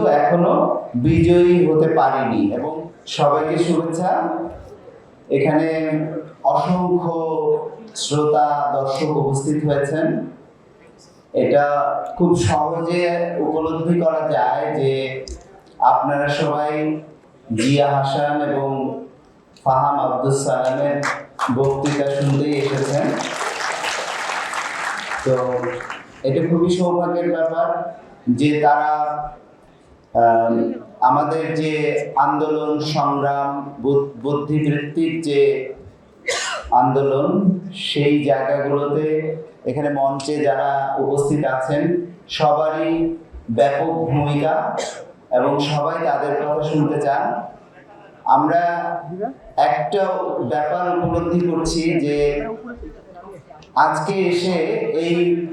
কিন্তু এখনও বিজয়ী হতে পারিনি। এবং সবাইকে শুভেচ্ছা। এখানে অসংখ্য শ্রোতা, দর্শক উপস্থিত হয়েছেন। এটা খুব সহজে উপলব্ধি করা যায় যে আপনারা সবাই জিয়া হাসান এবং ফাহাম আব্দুল সালামের বক্তৃতা শুনতেই এসেছেন। তো এটা খুবই সৌভাগ্যের ব্যাপার যে তারা আমাদের যে আন্দোলন, সংগ্রাম বুদ- বুদ্ধিবৃত্তির যে আন্দোলন, সেই জায়গাগুলোতে এখানে মঞ্চে যারা উপস্থিত আছেন, সবারই ব্যাপক ভূমিকা এবং সবাই তাদের কথা শুনতে চান। আমরা একটা ব্যাপার উপলব্ধি করছি যে, আজকে এসে এই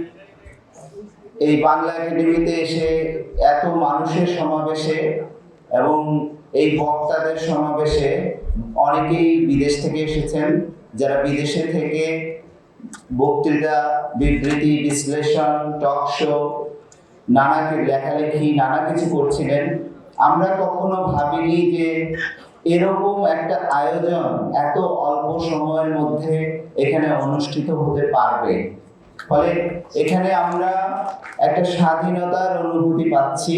এই বাংলা একাডেমিতে এসে এত মানুষের সমাবেশে এবং এই বক্তাদের সমাবেশে অনেকেই বিদেশ থেকে এসেছেন, যারা বিদেশে থেকে বক্তৃতা, বিবৃতি, বিশ্লেষণ, টক শো, নানা লেখালেখি, নানা কিছু করছিলেন। আমরা কখনো ভাবিনি যে এরকম একটা আয়োজন এত অল্প সময়ের মধ্যে এখানে অনুষ্ঠিত হতে পারবে। ফলে এখানে আমরা একটা স্বাধীনতার অনুভূতি পাচ্ছি।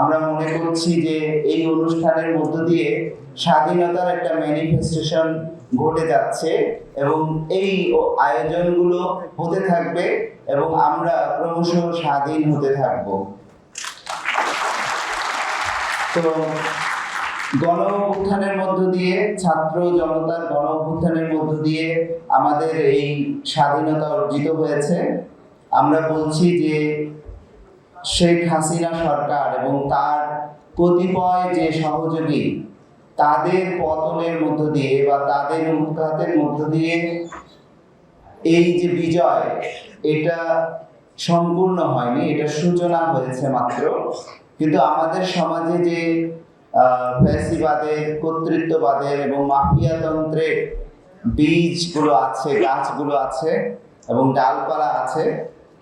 আমরা মনে করছি যে এই অনুষ্ঠানের মধ্য দিয়ে স্বাধীনতার একটা ম্যানিফেস্টেশন ঘটে যাচ্ছে এবং এই আয়োজনগুলো হতে থাকবে এবং আমরা ক্রমশ স্বাধীন হতে থাকব। তো গণ অভ্যুত্থানের মধ্য দিয়ে, ছাত্র জনতার গণ অভ্যুত্থানের মধ্য দিয়ে আমাদের এই স্বাধীনতা অর্জিত হয়েছে। আমরা বলছি যে শেখ হাসিনা সরকার এবং তার কতিপয় যে সহযোগী, তাদের পতনের মধ্য দিয়ে বা তাদের উৎখাতের মধ্য দিয়ে এই যে বিজয়, এটা সম্পূর্ণ হয়নি, এটা সূচনা হয়েছে মাত্র। কিন্তু আমাদের সমাজে যে ফ্যাসিবাদের, কর্তৃত্ববাদের এবং মাফিয়াতন্ত্রের বীজগুলো আছে, গাছগুলো আছে এবং ডালপালা আছে।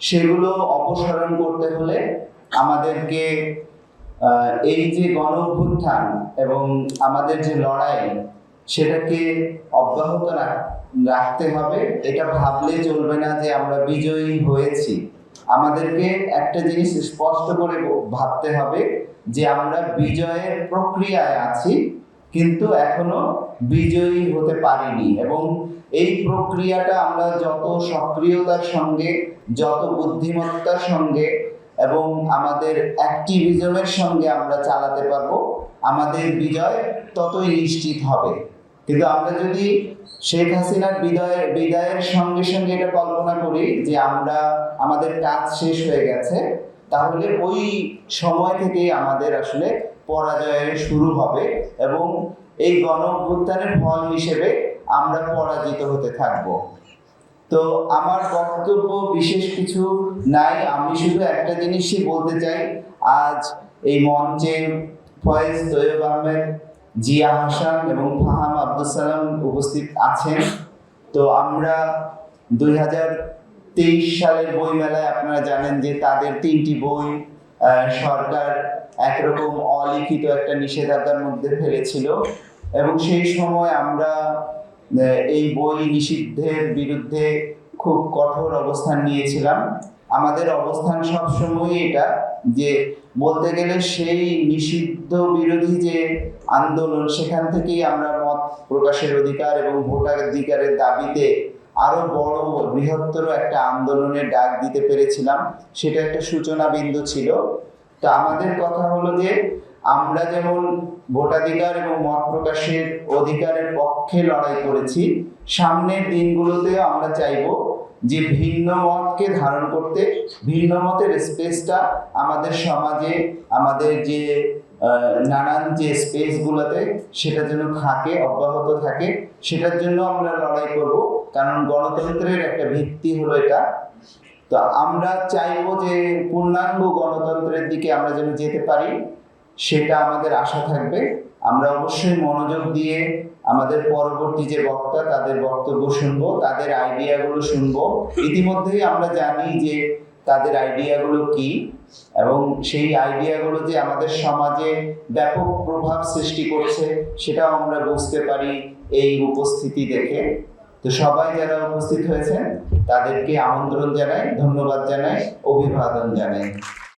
সেগুলো অপসারণ করতে হলে আমাদেরকে এই যে গণ অভ্যুত্থান এবং আমাদের যে লড়াই, সেটাকে অব্যাহত রাখতে হবে। এটা ভাবলে চলবে না যে আমরা বিজয়ী হয়েছি। আমাদেরকে একটা জিনিস স্পষ্ট করে ভাবতে হবে যে আমরা বিজয়ের প্রক্রিয়ায় আছি, কিন্তু এখনও বিজয়ী হতে পারিনি এবং এই প্রক্রিয়াটা আমরা যত সক্রিয়তার সঙ্গে, যত বুদ্ধিমত্তার সঙ্গে এবং আমাদের অ্যাক্টিভিজমের সঙ্গে আমরা চালাতে পারব, আমাদের বিজয় ততই নিশ্চিত হবে। কিন্তু আমরা যদি শেখ হাসিনার বিদায়ের বিদায়ের সঙ্গে সঙ্গে এটা কল্পনা করি যে আমরা, আমাদের কাজ শেষ হয়ে গেছে, তাহলে ওই সময় থেকেই আমাদের আসলে পরাজয়ের শুরু হবে এবং এই গণ ফল হিসেবে আমরা পরাজিত হতে থাকব। তো আমার বক্তব্য বিশেষ কিছু নাই, আমি শুধু একটা জিনিসই বলতে চাই, আজ এই মঞ্চে ফয়েজ তৈয়ব আহমেদ জিয়া হাসান এবং ফাহাম আব্দুল সালাম উপস্থিত আছেন। তো আমরা দুই তেইশ সালের বইমেলায় আপনারা জানেন যে তাদের তিনটি বই সরকার একরকম অলিখিত একটা নিষেধাজ্ঞার মধ্যে ফেলেছিল এবং সেই সময় আমরা এই বই নিষিদ্ধের বিরুদ্ধে খুব কঠোর অবস্থান নিয়েছিলাম। আমাদের অবস্থান সবসময় এটা যে বলতে গেলে সেই নিষিদ্ধ বিরোধী যে আন্দোলন, সেখান থেকেই আমরা মত প্রকাশের অধিকার এবং ভোটাধিকারের দাবিতে আরও বড় বৃহত্তর একটা আন্দোলনের ডাক দিতে পেরেছিলাম। সেটা একটা সূচনা বিন্দু ছিল। তো আমাদের কথা হলো যে আমরা যেমন ভোটাধিকার এবং মত প্রকাশের অধিকারের পক্ষে লড়াই করেছি, সামনের দিনগুলোতেও আমরা চাইব যে ভিন্ন মতকে ধারণ করতে, ভিন্ন মতের স্পেসটা আমাদের সমাজে, আমাদের যে নানান যে স্পেসগুলোতে সেটা যেন থাকে, অব্যাহত থাকে, সেটার জন্য আমরা লড়াই করব। কারণ গণতন্ত্রের একটা ভিত্তি হলো এটা। তো আমরা চাইব যে পূর্ণাঙ্গ গণতন্ত্রের দিকে আমরা যেন যেতে পারি, সেটা আমাদের আশা থাকবে। আমরা অবশ্যই মনোযোগ দিয়ে আমাদের পরবর্তী যে বক্তা, তাদের বক্তব্য শুনব, তাদের আইডিয়াগুলো শুনব। ইতিমধ্যেই আমরা জানি যে তাদের আইডিয়াগুলো কি এবং সেই আইডিয়াগুলো যে আমাদের সমাজে ব্যাপক প্রভাব সৃষ্টি করছে, সেটাও আমরা বুঝতে পারি এই উপস্থিতি দেখে। তো সবাই যারা উপস্থিত হয়েছেন, তাদেরকে আমন্ত্রণ জানাই, ধন্যবাদ জানাই, অভিবাদন জানাই।